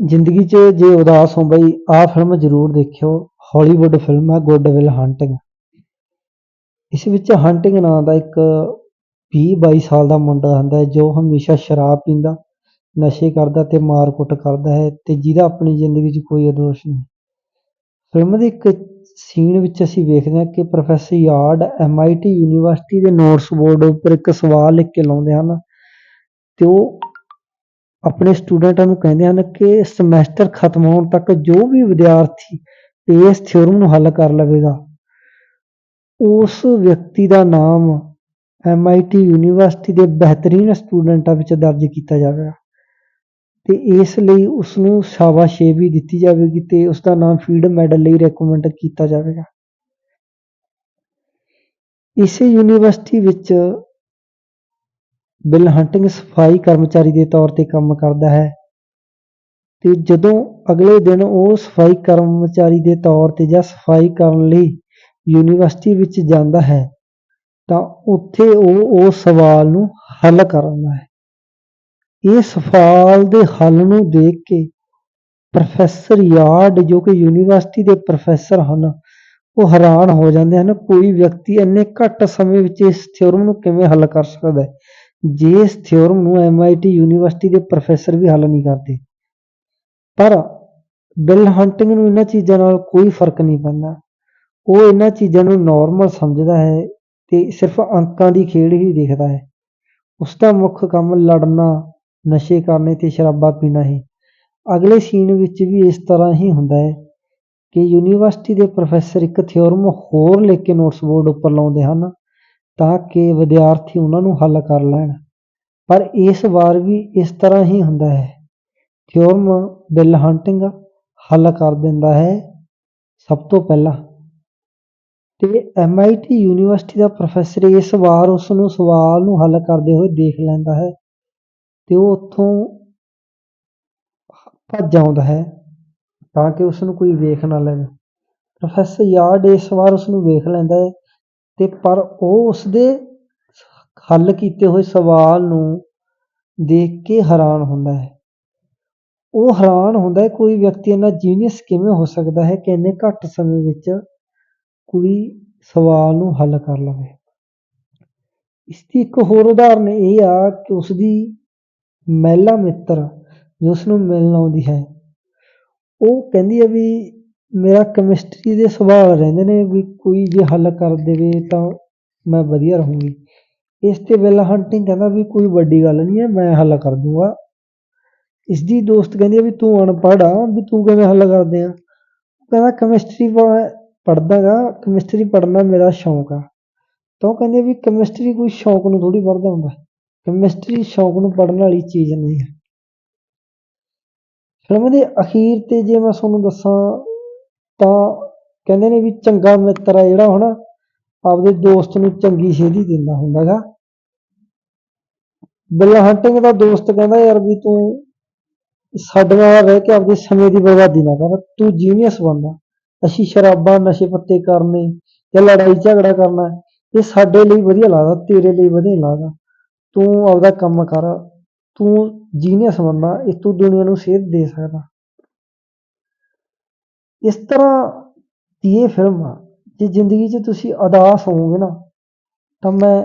ਜ਼ਿੰਦਗੀ 'ਚ ਜੇ ਉਦਾਸ ਹੋ ਬਈ ਆਹ ਫਿਲਮ ਜ਼ਰੂਰ ਦੇਖਿਓ ਹਾਲੀਵੁੱਡ ਫਿਲਮ ਹੈ ਗੁੱਡ ਵਿਲ ਹੰਟਿੰਗ ਇਸ ਵਿੱਚ ਹੰਟਿੰਗ ਨਾਂ ਦਾ ਇੱਕ ਵੀਹ ਬਾਈ ਸਾਲ ਦਾ ਮੁੰਡਾ ਹੁੰਦਾ ਹੈ, ਜੋ ਹਮੇਸ਼ਾ ਸ਼ਰਾਬ ਪੀਂਦਾ, ਨਸ਼ੇ ਕਰਦਾ ਅਤੇ ਮਾਰ ਕੁੱਟ ਕਰਦਾ ਹੈ ਤੇ ਜਿਹਦਾ ਆਪਣੀ ਜ਼ਿੰਦਗੀ 'ਚ ਕੋਈ ਆਦੋਸ਼ ਨਹੀਂ। ਫਿਲਮ ਦੇ ਇੱਕ ਸੀਨ ਵਿੱਚ ਅਸੀਂ ਵੇਖਦੇ ਹਾਂ ਕਿ ਪ੍ਰੋਫੈਸਰ ਯਾਰਡ ਐਮ ਆਈ ਟੀ ਯੂਨੀਵਰਸਿਟੀ ਦੇ ਨੋਟਸ ਬੋਰਡ ਉੱਪਰ ਇੱਕ ਸਵਾਲ ਲਿਖ ਕੇ ਲਾਉਂਦੇ ਹਨ ਅਤੇ ਉਹ ਆਪਣੇ ਸਟੂਡੈਂਟਾਂ ਨੂੰ ਕਹਿੰਦੇ ਹਨ ਕਿ ਸਮੈਸਟਰ ਖਤਮ ਹੋਣ ਤੱਕ ਜੋ ਵੀ ਵਿਦਿਆਰਥੀ ਇਸ ਥਿਊਰਮ ਨੂੰ ਹੱਲ ਕਰ ਲਵੇਗਾ, ਉਸ ਵਿਅਕਤੀ ਦਾ ਨਾਮ ਐਮ ਆਈ ਟੀ ਯੂਨੀਵਰਸਿਟੀ ਦੇ ਬਿਹਤਰੀਨ ਸਟੂਡੈਂਟਾਂ ਵਿੱਚ ਦਰਜ ਕੀਤਾ ਜਾਵੇਗਾ ਅਤੇ ਇਸ ਲਈ ਉਸ ਨੂੰ ਸ਼ਾਬਾਸ਼ੇ ਵੀ ਦਿੱਤੀ ਜਾਵੇਗੀ ਅਤੇ ਉਸ ਦਾ ਨਾਮ ਫੀਲਡ ਮੈਡਲ ਲਈ ਰეკਮੈਂਡ ਕੀਤਾ ਜਾਵੇਗਾ। ਇਸੇ ਯੂਨੀਵਰਸਿਟੀ ਵਿੱਚ ਬਿਲ ਹੰਟਿੰਗ ਸਫ਼ਾਈ ਕਰਮਚਾਰੀ ਦੇ ਤੌਰ ਤੇ ਕੰਮ ਕਰਦਾ ਹੈ। ਤੇ ਜਦੋਂ ਅਗਲੇ ਦਿਨ ਉਹ ਸਫ਼ਾਈ ਕਰਮਚਾਰੀ ਦੇ ਤੌਰ ਤੇ ਜਾਂ ਸਫ਼ਾਈ ਕਰਨ ਲਈ ਯੂਨੀਵਰਸਿਟੀ ਵਿੱਚ ਜਾਂਦਾ ਹੈ, ਤਾਂ ਉੱਥੇ ਉਹ ਉਸ ਸਵਾਲ ਨੂੰ ਹੱਲ ਕਰਦਾ ਹੈ। ਇਹ ਸਵਾਲ ਦੇ ਹੱਲ ਨੂੰ ਦੇਖ ਕੇ ਪ੍ਰੋਫੈਸਰ ਯਾਰਡ, ਜੋ ਕਿ ਯੂਨੀਵਰਸਿਟੀ ਦੇ ਪ੍ਰੋਫੈਸਰ ਹਨ, ਉਹ ਹੈਰਾਨ ਹੋ ਜਾਂਦੇ ਹਨ, ਕੋਈ ਵਿਅਕਤੀ ਇੰਨੇ ਘੱਟ ਸਮੇਂ ਵਿੱਚ ਇਸ ਥਿਊਰਮ ਨੂੰ ਕਿਵੇਂ ਹੱਲ ਕਰ ਸਕਦਾ ਹੈ? ਜੇ ਇਸ ਥਿਊਰਮ ਨੂੰ ਐਮਆਈਟੀ ਯੂਨੀਵਰਸਿਟੀ ਦੇ ਪ੍ਰੋਫੈਸਰ ਵੀ ਹੱਲ ਨਹੀਂ ਕਰਦੇ, ਪਰ ਬਿਲ ਹੰਟਿੰਗ ਨੂੰ ਇਹਨਾਂ ਚੀਜ਼ਾਂ ਨਾਲ ਕੋਈ ਫ਼ਰਕ ਨਹੀਂ ਪੈਂਦਾ। ਉਹ ਇਹਨਾਂ ਚੀਜ਼ਾਂ ਨੂੰ ਨਾਰਮਲ ਸਮਝਦਾ ਹੈ ਤੇ ਸਿਰਫ ਅੰਕਾਂ ਦੀ ਖੇਡ ਹੀ ਦੇਖਦਾ ਹੈ। ਉਸ ਦਾ ਮੁੱਖ ਕੰਮ ਲੜਨਾ, ਨਸ਼ੇ ਕਰਨੇ ਤੇ ਸ਼ਰਾਬਾਂ ਪੀਣਾ ਹੈ। ਅਗਲੇ ਸੀਨ ਵਿੱਚ ਵੀ ਇਸ ਤਰ੍ਹਾਂ ਹੀ ਹੁੰਦਾ ਹੈ ਕਿ ਯੂਨੀਵਰਸਿਟੀ ਦੇ ਪ੍ਰੋਫੈਸਰ ਇੱਕ ਥਿਓਰਮ ਹੋਰ ਲਿਖ ਕੇ ਨੋਟਸ ਬੋਰਡ ਉੱਪਰ ਲਾਉਂਦੇ ਹਨ। ਤਾਂ ਕਿ ਵਿਦਿਆਰਥੀ ਉਹਨਾਂ ਨੂੰ ਹੱਲ ਕਰ ਲੈਣ। ਪਰ ਇਸ ਵਾਰ ਵੀ ਇਸ ਤਰ੍ਹਾਂ ਹੀ ਹੁੰਦਾ ਹੈ। ਥਿਓਰਮ ਬਿਲ ਹੰਟਿੰਗ ਹੱਲ ਕਰ ਦਿੰਦਾ ਹੈ ਸਭ ਤੋਂ ਪਹਿਲਾਂ। ਤੇ ਐਮਆਈਟੀ ਯੂਨੀਵਰਸਿਟੀ ਦਾ ਪ੍ਰੋਫੈਸਰ ਇਸ ਵਾਰ ਉਸ ਨੂੰ ਸਵਾਲ ਨੂੰ ਹੱਲ ਕਰਦੇ ਹੋਏ ਦੇਖ ਲੈਂਦਾ ਹੈ ਤੇ ਉਹ ਉੱਥੋਂ ਭੱਜ ਆਉਂਦਾ ਹੈ ਤਾਂ ਕਿ ਉਸ ਨੂੰ ਕੋਈ ਵੇਖ ਨਾ ਲਵੇ। ਪ੍ਰੋਫੈਸਰ ਯਾਰਡ ਇਸ ਵਾਰ ਉਸ ਨੂੰ ਵੇਖ ਲੈਂਦਾ ਹੈ ਤੇ ਪਰ ਉਹ ਉਸਦੇ ਹੱਲ ਕੀਤੇ ਹੋਏ ਸਵਾਲ ਨੂੰ ਦੇਖ ਕੇ ਹੈਰਾਨ ਹੁੰਦਾ ਹੈ। ਉਹ ਹੈਰਾਨ ਹੁੰਦਾ ਹੈ ਕੋਈ ਵਿਅਕਤੀ ਇੰਨਾ ਜੀਨੀਅਸ ਕਿਵੇਂ ਹੋ ਸਕਦਾ ਹੈ ਕਿ ਇੰਨੇ ਘੱਟ ਸਮੇਂ ਵਿੱਚ ਕੋਈ ਸਵਾਲ ਨੂੰ ਹੱਲ ਕਰ ਲਵੇ? ਇਸ ਦੀ ਇੱਕ ਹੋਰ ਉਦਾਹਰਨ ਇਹ ਆ ਕਿ ਉਸਦੀ ਮਹਿਲਾ ਮਿੱਤਰ, ਜੋ ਉਸ ਮਿਲਣ ਆਉਂਦੀ ਹੈ, ਉਹ ਕਹਿੰਦੀ ਹੈ ਵੀ ਮੇਰਾ ਕੈਮਿਸਟਰੀ ਦੇ ਸੁਭਾਅ ਰਹਿੰਦੇ ਨੇ ਵੀ ਕੋਈ ਜੇ ਹੱਲ ਕਰ ਦੇਵੇ ਤਾਂ ਮੈਂ ਵਧੀਆ ਰਹੂੰਗੀ। ਇਸ ਤੇ ਵਿਲ ਹੰਟਿੰਗ ਕਹਿੰਦਾ ਵੀ ਕੋਈ ਵੱਡੀ ਗੱਲ ਨਹੀਂ ਹੈ, ਮੈਂ ਹੱਲ ਕਰ ਦੂੰਗਾ। ਇਸ ਦੀ ਦੋਸਤ ਕਹਿੰਦੀ ਹੈ ਵੀ ਤੂੰ ਅਨਪੜ੍ਹ ਆ, ਵੀ ਤੂੰ ਕਿਵੇਂ ਹੱਲ ਕਰਦੇ ਆ? ਕਹਿੰਦਾ ਕੈਮਿਸਟਰੀ ਪੜ੍ਹਦਾ ਗਾ ਕੈਮਿਸਟਰੀ ਪੜ੍ਹਨਾ ਮੇਰਾ ਸ਼ੌਂਕ ਆ। ਤਾਂ ਉਹ ਕਹਿੰਦੇ ਵੀ ਕੈਮਿਸਟਰੀ ਕੋਈ ਸ਼ੌਂਕ ਨੂੰ ਥੋੜੀ ਪੜ੍ਹਦਾ ਹੁੰਦਾ। ਕੈਮਿਸਟਰੀ ਸ਼ੌਂਕ ਨੂੰ ਪੜ੍ਹਨ ਵਾਲੀ ਚੀਜ਼ ਨਹੀਂ ਹੈ। ਫਿਲਮ ਦੇ ਅਖੀਰ ਤੇ ਜੇ ਮੈਂ ਤੁਹਾਨੂੰ ਦੱਸਾਂ ਤਾਂ ਕਹਿੰਦੇ ਨੇ ਵੀ ਚੰਗਾ ਮਿੱਤਰ ਆ ਜਿਹੜਾ ਹਨਾ ਆਪਦੇ ਦੋਸਤ ਨੂੰ ਚੰਗੀ ਸੇਧੀ ਦਿੰਦਾ ਹੁੰਦਾ ਗਾ ਬਿਲ ਹੰਟਿੰਗ ਦਾ ਦੋਸਤ ਕਹਿੰਦਾ ਯਾਰ ਵੀ ਤੂੰ ਸਾਡੇ ਨਾਲ ਰਹਿ ਕੇ ਆਪਦੇ ਸਮੇਂ ਦੀ ਬਰਬਾਦੀ ਨਾ ਕਰ, ਤੂੰ ਜੀਨੀਅਸ ਬਣਨਾ ਅਸੀਂ ਸ਼ਰਾਬਾਂ, ਨਸ਼ੇ ਪੱਤੇ ਕਰਨੇ ਜਾਂ ਲੜਾਈ ਝਗੜਾ ਕਰਨਾ, ਇਹ ਸਾਡੇ ਲਈ ਵਧੀਆ ਲੱਗਦਾ, ਤੇਰੇ ਲਈ ਵਧੀਆ ਲੱਗਦਾ। ਤੂੰ ਆਪਦਾ ਕੰਮ ਕਰ, ਤੂੰ ਜੀਨੀਅਸ ਬਣਨਾ ਇਸ ਤੂੰ ਦੁਨੀਆ ਨੂੰ ਸੇਧ ਦੇ ਸਕਦਾ। ਇਸ ਤਰ੍ਹਾਂ ਦੀ ਇਹ ਫਿਲਮ ਆ, ਜੇ ਜ਼ਿੰਦਗੀ 'ਚ ਤੁਸੀਂ ਉਦਾਸ ਹੋਵੋਗੇ ਨਾ, ਤਾਂ ਮੈਂ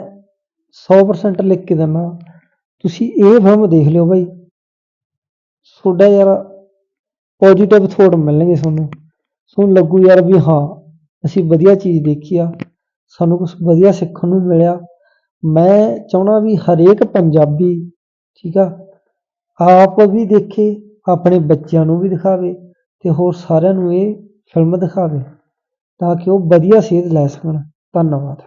100% ਲਿਖ ਕੇ ਦਿੰਦਾ ਤੁਸੀਂ ਇਹ ਫਿਲਮ ਦੇਖ ਲਿਓ ਬਾਈ। ਤੁਹਾਡਾ ਯਾਰ ਪੋਜੀਟਿਵ ਥੋਟ ਮਿਲਣਗੇ ਤੁਹਾਨੂੰ। ਤੁਹਾਨੂੰ ਲੱਗੂ ਯਾਰ ਵੀ ਹਾਂ, ਅਸੀਂ ਵਧੀਆ ਚੀਜ਼ ਦੇਖੀ ਆ, ਸਾਨੂੰ ਕੁਝ ਵਧੀਆ ਸਿੱਖਣ ਨੂੰ ਮਿਲਿਆ। ਮੈਂ ਚਾਹੁੰਦਾ ਵੀ ਹਰੇਕ ਪੰਜਾਬੀ, ਠੀਕ ਆ, ਆਪ ਵੀ ਦੇਖੇ, ਆਪਣੇ ਬੱਚਿਆਂ ਨੂੰ ਵੀ ਦਿਖਾਵੇ। ਅਤੇ ਹੋਰ ਸਾਰਿਆਂ ਨੂੰ ਇਹ ਫਿਲਮ ਦਿਖਾਵੇ ਤਾਂ ਕਿ ਉਹ ਵਧੀਆ ਸੇਧ ਲੈ ਸਕਣ। ਧੰਨਵਾਦ।